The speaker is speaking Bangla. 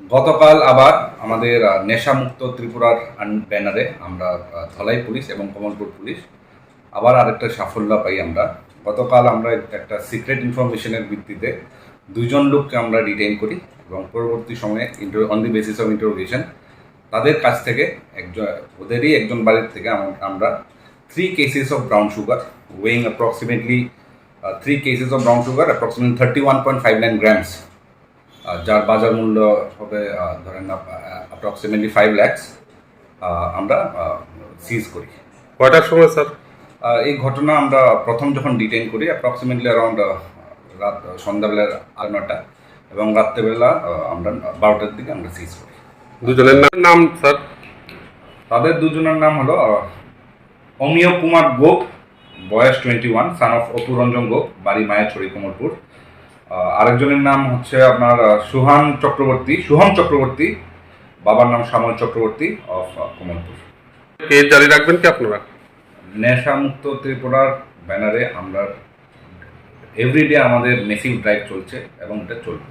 গতকাল আবার আমাদের নেশামুক্ত ত্রিপুরার ব্যানারে আমরা ধলাই পুলিশ এবং কমলপুর পুলিশ আবার আরেকটা সাফল্য পাই আমরা। গতকাল আমরা একটা সিক্রেট ইনফরমেশনের ভিত্তিতে দুজন লোককে আমরা ডিটেইন করি এবং পরবর্তী সময়ে inter on the basis of interrogation তাদের কাছ থেকে একজন, ওদেরই একজন বাড়ির থেকে আমরা three cases of brown sugar weighing approximately three cases of brown sugar approximately thirty one point five nine grams যার বাজার মূল্য হবে ধরেন অ্যাপ্রক্সিমেটলি ফাইভ ল্যাক্স আমরা সিজ করি। কয়টার সময় স্যার? এই ঘটনা আমরা প্রথম যখন ডিটেইন করি অ্যাপ্রক্সিমেটলি অ্যারাউন্ড রাত সন্ধ্যাবেলার আড় নটা এবং রাত্রেবেলা আমরা বারোটার দিকে আমরা সিজ করি। দুজনের নাম স্যার? তাদের দুজনের নাম হলো অমিয় কুমার গোপ বয়স twenty one son of Apuranjan Gope বাড়ি মায়াছড়ি কমলপুর। আহ, আরেকজনের নাম হচ্ছে আপনার সুহান চক্রবর্তী সুহান চক্রবর্তী বাবার নাম শ্যামল চক্রবর্তী অফ কমলপুর। কেস জারি রাখবেন কি আপনারা? নেশা মুক্ত ত্রিপুরার ব্যানারে আমরা এভরিডে আমাদের মেসিভ ড্রাইভ চলছে এবং এটা চলবে।